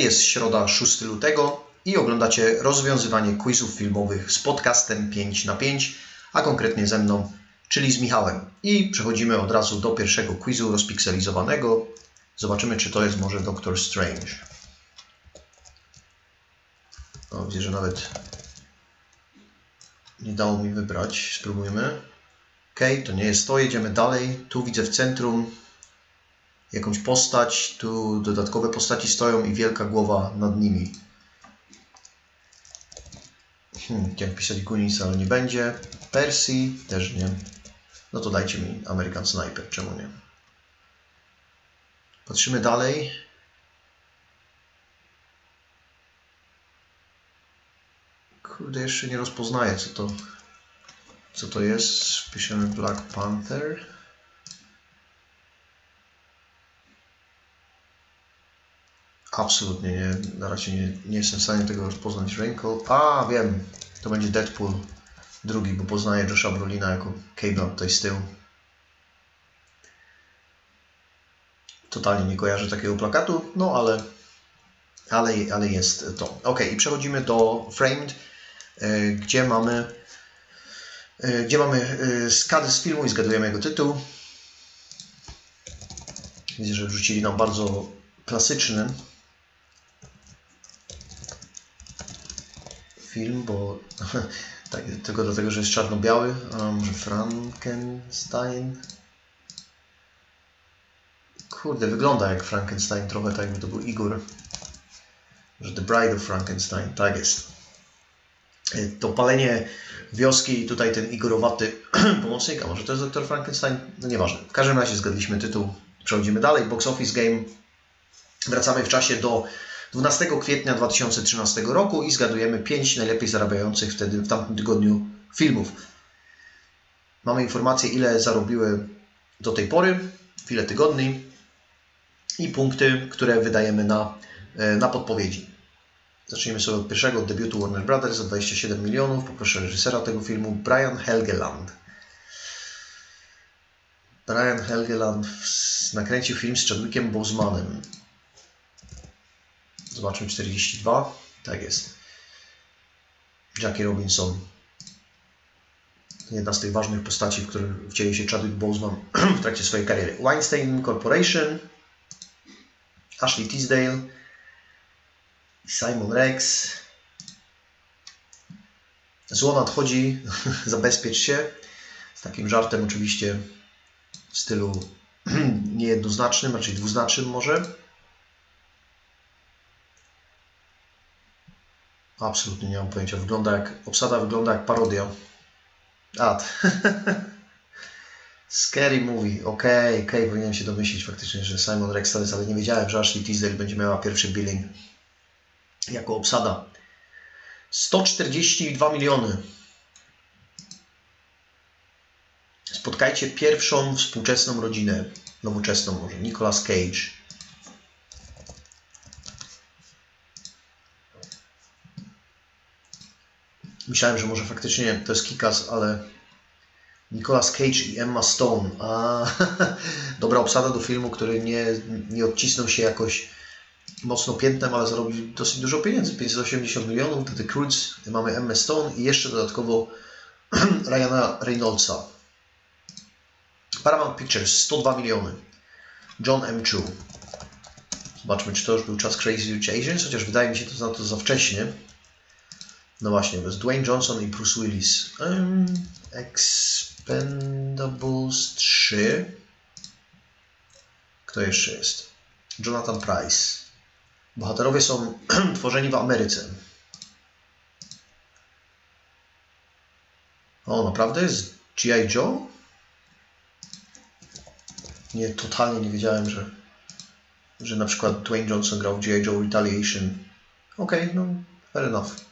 Jest środa 6 lutego i oglądacie rozwiązywanie quizów filmowych z podcastem 5 na 5, a konkretnie ze mną, czyli z Michałem. I przechodzimy od razu do pierwszego quizu rozpikselizowanego. Zobaczymy, czy to jest może Doctor Strange. O, widzę, że nawet nie dało mi wybrać. Spróbujmy. Ok, to nie jest to. Jedziemy dalej. Tu widzę w centrum jakąś postać. Tu dodatkowe postaci stoją i wielka głowa nad nimi. Hmm, chciałem pisać Gunis, ale nie będzie. Percy też nie. No to dajcie mi American Sniper, czemu nie? Patrzymy dalej. Kurde, jeszcze nie rozpoznaję, co to, co to jest. Piszemy Black Panther. Absolutnie nie. Na razie nie, nie jestem w stanie tego rozpoznać ręką. A, wiem. To będzie Deadpool drugi, bo poznaję Josha Brolina jako Cable'a tutaj z tyłu. Totalnie nie kojarzę takiego plakatu, no ale, ale, ale jest to. Ok, i przechodzimy do Framed, y, gdzie mamy y, gdzie mamy y, skady z filmu i zgadujemy jego tytuł. Widzę, że wrzucili nam bardzo klasyczny film, bo tak, tylko dlatego, że jest czarno-biały, a może Frankenstein. Kurde, wygląda jak Frankenstein, trochę tak jakby to był Igor. Że The Bride of Frankenstein, tak jest. To palenie wioski i tutaj ten Igorowaty pomocnik, a może to jest Dr. Frankenstein? No nieważne. W każdym razie zgadliśmy tytuł. Przechodzimy dalej. Box Office Game. Wracamy w czasie do 12 kwietnia 2013 roku i zgadujemy 5 najlepiej zarabiających wtedy w tamtym tygodniu filmów. Mamy informację, ile zarobiły do tej pory, w ile tygodni i punkty, które wydajemy na, na podpowiedzi. Zacznijmy sobie od pierwszego od debiutu Warner Brothers za 27 milionów. Poproszę reżysera tego filmu, Brian Helgeland. Brian Helgeland nakręcił film z Chadwickiem Bosemanem. Zobaczmy 42. Tak jest. Jackie Robinson. Jedna z tych ważnych postaci, w którym wcielił się Chadwick Boseman w trakcie swojej kariery. Weinstein Corporation. Ashley Tisdale. Simon Rex. Zło nadchodzi, zabezpiecz się. Z takim żartem oczywiście w stylu niejednoznacznym, raczej dwuznacznym może. Absolutnie nie mam pojęcia. Wygląda jak, obsada wygląda jak parodia. A, Scary Movie. Okej, okay, okay. powinienem się domyślić faktycznie, że Simon Rex to jest, ale nie wiedziałem, że Ashley Tisdale będzie miała pierwszy billing jako obsada. 142 miliony. Spotkajcie pierwszą współczesną rodzinę, nowoczesną może, Nicolas Cage. Myślałem, że może faktycznie to jest Kikas, ale Nicolas Cage i Emma Stone. A, dobra obsada do filmu, który nie, nie odcisnął się jakoś mocno piętnem, ale zarobił dosyć dużo pieniędzy, 580 milionów, wtedy Cruz, mamy Emma Stone i jeszcze dodatkowo Ryana Reynoldsa. Paramount Pictures 102 miliony. John M. Chu. Zobaczmy, czy to już był czas Crazy Rich Asians, chociaż wydaje mi się to na to za wcześnie. No właśnie, to jest Dwayne Johnson i Bruce Willis. Um, Expendables 3. Kto jeszcze jest? Jonathan Price. Bohaterowie są tworzeni w Ameryce. O, naprawdę? Jest G.I. Joe? Nie, totalnie nie wiedziałem, że, że na przykład Dwayne Johnson grał w G.I. Joe Retaliation. Okej, okay, no, fair enough.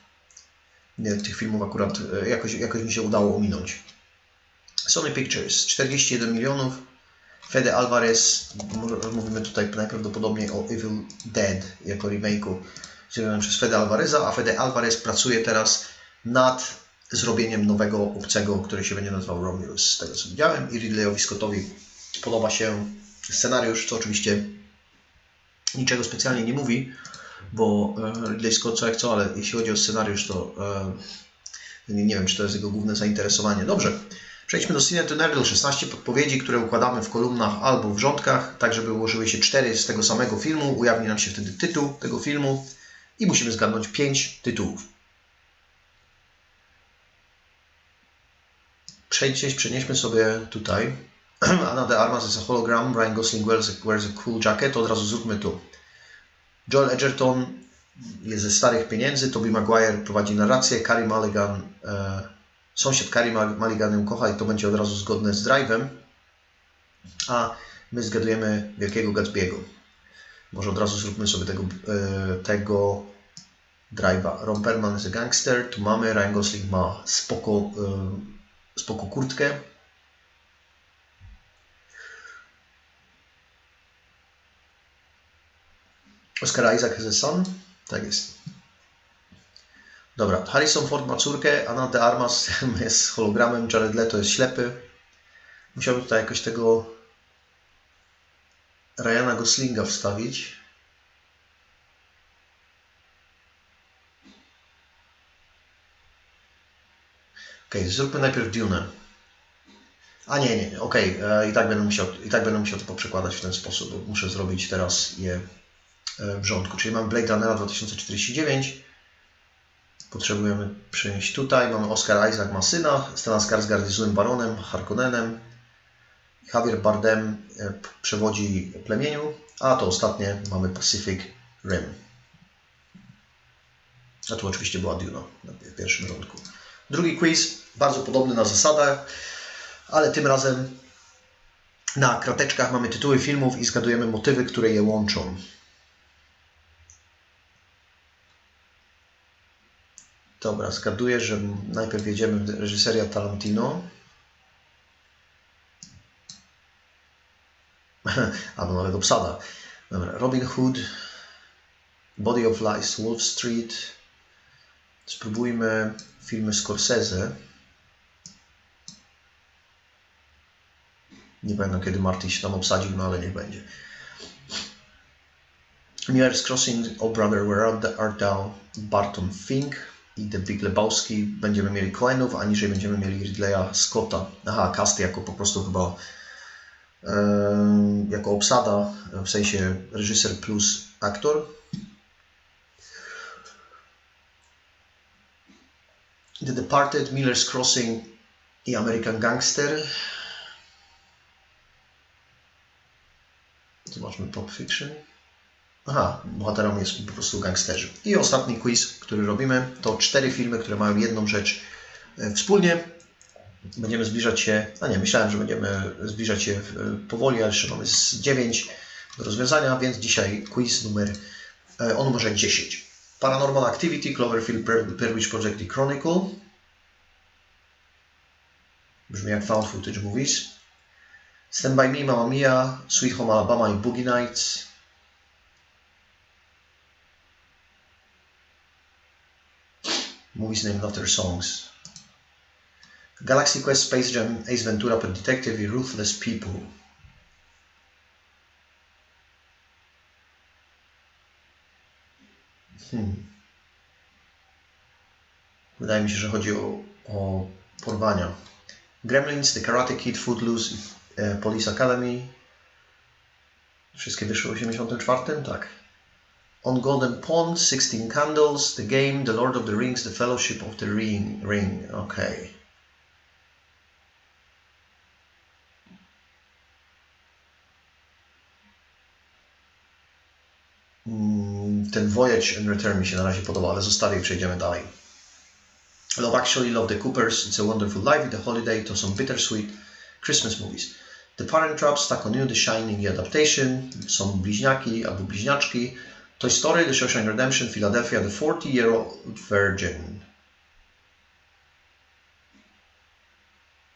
Nie, tych filmów akurat jakoś, jakoś mi się udało ominąć. Sony Pictures, 41 milionów. Fede Alvarez, mówimy tutaj najprawdopodobniej o Evil Dead jako remake'u zrobionym przez Fede Alvareza, a Fede Alvarez pracuje teraz nad zrobieniem nowego obcego, który się będzie nazywał Romulus, z tego co widziałem i Ridleyowi Scottowi podoba się scenariusz, co oczywiście niczego specjalnie nie mówi, bo e, Ridley Scott co jak co, ale jeśli chodzi o scenariusz, to e, nie, wiem, czy to jest jego główne zainteresowanie. Dobrze, przejdźmy do Cine Nerdle. 16 podpowiedzi, które układamy w kolumnach albo w rządkach, tak żeby ułożyły się cztery z tego samego filmu. Ujawni nam się wtedy tytuł tego filmu i musimy zgadnąć 5 tytułów. Przejdźcie, przenieśmy sobie tutaj. Anna de Armas is a hologram, Ryan Gosling wears a, wears a cool jacket, od razu zróbmy tu. Joel Edgerton jest ze starych pieniędzy, Tobey Maguire prowadzi narrację, Carey Mulligan, e, sąsiad Carey Mulligan ją kocha i to będzie od razu zgodne z Drive'em, a my zgadujemy Wielkiego Gatsby'ego. Może od razu zróbmy sobie tego, e, tego Drive'a. Ron Perlman jest a gangster, tu mamy, Ryan Gosling ma spoko, e, spoko kurtkę, Oscar Isaac a son? Tak jest. Dobra, Harrison Ford ma córkę, Anna de Armas jest hologramem, Jared Leto jest ślepy. Musiałbym tutaj jakoś tego Ryana Goslinga wstawić. Ok, zróbmy najpierw Dune. A nie, nie, nie. ok, i tak będę musiał, i tak będę musiał to poprzekładać w ten sposób, bo muszę zrobić teraz je w rządku. Czyli mamy Blade Runnera 2049. Potrzebujemy przenieść tutaj. Mamy Oscar Isaac ma syna, Stellan Skarsgård jest złym baronem, Harkonnenem. Javier Bardem e, przewodzi plemieniu, a to ostatnie mamy Pacific Rim. A tu oczywiście była Duna w pierwszym rządku. Drugi quiz, bardzo podobny na zasadach, ale tym razem na krateczkach mamy tytuły filmów i zgadujemy motywy, które je łączą. Dobra, zgaduję, że najpierw jedziemy w reżyseria Tarantino. Albo nawet obsada. Dobra, Robin Hood, Body of Lies, Wall Street. Spróbujmy filmy Scorsese. Nie pamiętam kiedy Marty się tam obsadził, no ale niech będzie. New Crossing, Oh Brother, Where Art Thou, Barton Fink i The Big Lebowski będziemy mieli Coenów, a niżej będziemy mieli Ridleya Scotta. Aha, casty jako po prostu chyba jako obsada, w sensie reżyser plus aktor. The Departed, Miller's Crossing i American Gangster. Zobaczmy Pop Fiction. Aha, bohaterem jest po prostu gangsterzy. I ostatni quiz, który robimy, to cztery filmy, które mają jedną rzecz e, wspólnie. Będziemy zbliżać się, a nie, myślałem, że będziemy zbliżać się e, powoli, ale jeszcze mamy z 9 do rozwiązania, więc dzisiaj quiz numer, o numerze 10. Paranormal Activity, Cloverfield, Blair Witch Project i Chronicle. Brzmi jak found footage movies. Stand By Me, Mamma Mia, Sweet Home Alabama i Boogie Nights. Movies named after songs. Galaxy Quest, Space Jam, Ace Ventura, Pet Detective i Ruthless People. Hmm. Wydaje mi się, że chodzi o, o porwania. Gremlins, The Karate Kid, Footloose, e, Police Academy. Wszystkie wyszły w 84? Tak. On Golden Pond, Sixteen Candles, The Game, The Lord of the Rings, The Fellowship of the Ring. Ring. Okay. Mm, ten Voyage and Return mi się na razie podoba, ale zostawię i przejdziemy dalej. Love Actually, Love the Coopers, It's a Wonderful Life The Holiday to są bittersweet Christmas movies. The Parent Trap, Stuck on You, The Shining i Adaptation są bliźniaki albo bliźniaczki. Toy Story, The Shawshank Redemption, Philadelphia, The 40-Year-Old Virgin.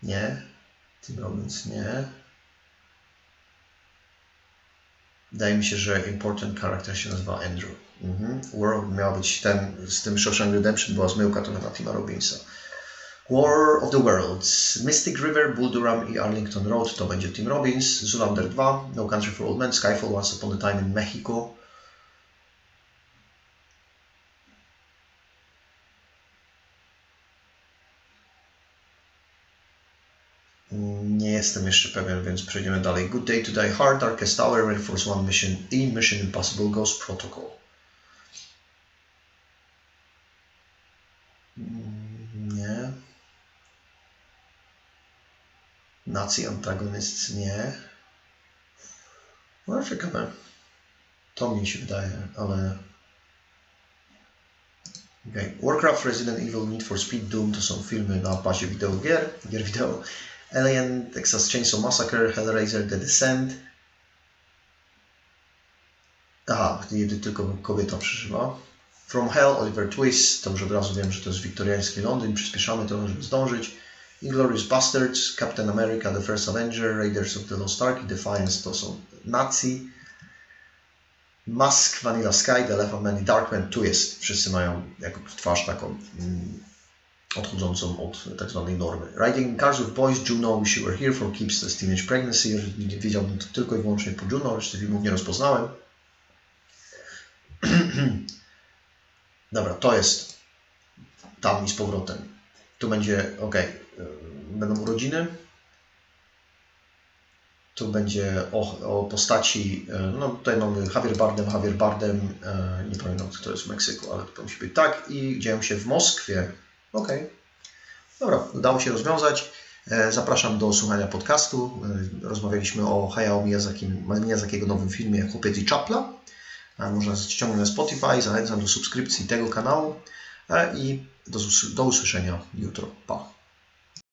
Nie. Tim Robbins nie. Wydaje mi się, że Important Character się nazywa Andrew. Mhm. World miał być ten, z tym Shawshank Redemption była zmyłka to na Tima Robbinsa. War of the Worlds, Mystic River, Bull Durham i Arlington Road to będzie Tim Robbins, Zoolander 2, No Country for Old Men, Skyfall, Once Upon a Time in Mexico, jestem jeszcze pewien, więc przejdziemy dalej. Good day to die hard, Darkest Hour, Air Force One mission in Mission Impossible Ghost Protocol. Mm, Nie. Nazi Antagonists nie. No ciekawe. To mi się wydaje, ale... Okay. Warcraft, Resident Evil, Need for Speed, Doom to są filmy na bazie wideo gier, gier wideo. Alien, Texas Chainsaw Massacre, Hellraiser, The Descent. Aha, tylko kobieta przeżywa. From Hell, Oliver Twist, to już od razu wiem, że to jest wiktoriański Londyn, przyspieszamy to, żeby zdążyć. Inglourious Basterds, Captain America, The First Avenger, Raiders of the Lost Ark Defiance to są Nazi. Mask, Vanilla Sky, The Elephant Man i Darkman, tu jest. Wszyscy mają twarz taką mm, odchodzącą od tak zwanej normy. Riding Cars with Boys, Juno, Wish You Were Here for Keeps the Teenage Pregnancy. Jeżeli wiedziałbym to tylko i wyłącznie po Juno, reszty filmów nie rozpoznałem. Dobra, to jest tam i z powrotem. Tu będzie, ok, będą urodziny. Tu będzie o, o postaci, e, no tutaj mamy Javier Bardem, Javier Bardem, e, nie pamiętam kto to jest w Meksyku, ale to musi być tak i dzieją się w Moskwie. Ok. Dobra, udało się rozwiązać. E, Zapraszam do słuchania podcastu. E, Rozmawialiśmy o Hayao Miyazaki, Miyazakiego nowym filmie Chłopiec i Czapla. E, Można ściągnąć na Spotify. Zachęcam do subskrypcji tego kanału i do usłyszenia jutro. Pa!